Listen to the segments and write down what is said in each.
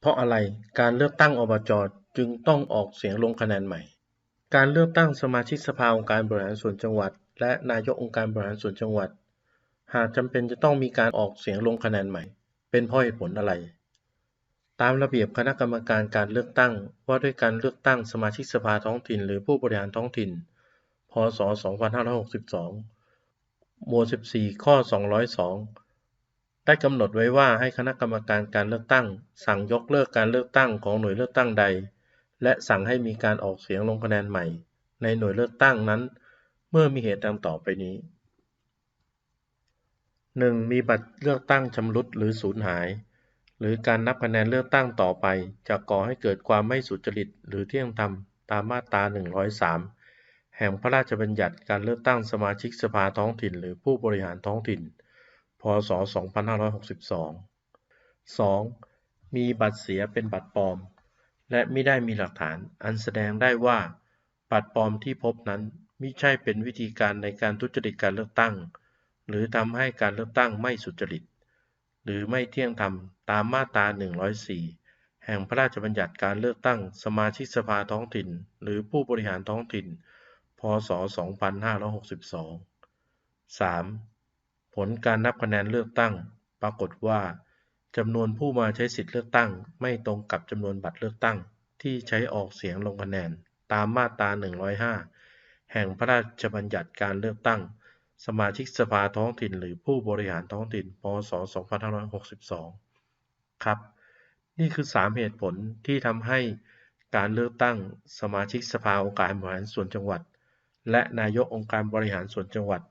เพราะอะไรการเลือกตั้งอบจจึงต้องออกเสียงลงคะแนนใหม่ การเลือกตั้งสมาชิกสภาองค์การบริหารส่วนจังหวัด และนายกองค์การบริหารส่วนจังหวัด หากจำเป็นจะต้องมีการออกเสียงลงคะแนนใหม่ เป็นเพราะเหตุผลอะไร ตามระเบียบคณะกรรมการการเลือกตั้งว่าด้วยการเลือกตั้งสมาชิกสภาท้องถิ่น หรือผู้บริหารท้องถิ่น พ.ศ.2562 หมวด 14 ข้อ 202 ได้กำหนดไว้ว่าให้คณะกรรมการการเลือกตั้ง สั่งยกเลิกการเลือกตั้งของหน่วยเลือกตั้งใด และสั่งให้มีการออกเสียงลงคะแนนใหม่ ในหน่วยเลือกตั้งนั้น เมื่อมีเหตุดังต่อไปนี้ 1. มีบัตรเลือกตั้งชำรุดหรือสูญหาย หรือการนับคะแนนเลือกตั้งต่อไปจะก่อให้เกิดความไม่สุจริตหรือเที่ยงธรรมตามมาตรา 103 แห่งพระราชบัญญัติการเลือกตั้งสมาชิกสภาท้องถิ่น หรือผู้บริหารท้องถิ่น. ศ.2562 2. มีบัตรเสียเป็นบัตรปลอม และไม่ได้มีหลักฐานอันแสดงได้ว่า บัตรปลอมที่พบนั้นมิใช่เป็นวิธีการในการทุจริตการเลือกตั้ง หรือทำให้การเลือกตั้งไม่สุจริต หรือไม่เที่ยงธรรมตามมาตรา 104 แห่งพระราชบัญญัติการเลือกตั้งสมาชิกสภาท้องถิ่น หรือผู้บริหารท้องถิ่น พ.ศ.2562 3. ผลการนับคะแนนเลือกตั้ง ปรากฏว่าจำนวนผู้มาใช้สิทธิเลือกตั้ง ไม่ตรงกับจำนวนบัตรเลือกตั้ง ที่ใช้ออกเสียงลงคะแนน ตามมาตรา 105 แห่งพระราชบัญญัติการเลือกตั้ง สมาชิกสภาท้องถิ่น หรือผู้บริหารท้องถิ่น พ.ศ.2562 ครับ นี่คือ 3 เหตุผลที่ทำให้การเลือกตั้ง สมาชิกสภาองค์การบริหารส่วนจังหวัด และนายกองค์การบริหารส่วนจังหวัด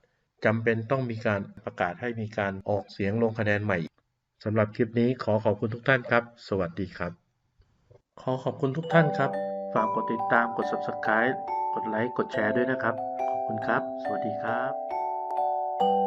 จำเป็นต้องมีการประกาศให้มีการออกเสียงลงคะแนนใหม่สำหรับคลิปนี้ขอขอบคุณทุกท่านครับ สวัสดีครับ ขอขอบคุณทุกท่านครับ ฝากกดติดตามกด subscribe กดไลค์กดแชร์ด้วยนะครับ ขอบคุณครับ สวัสดีครับ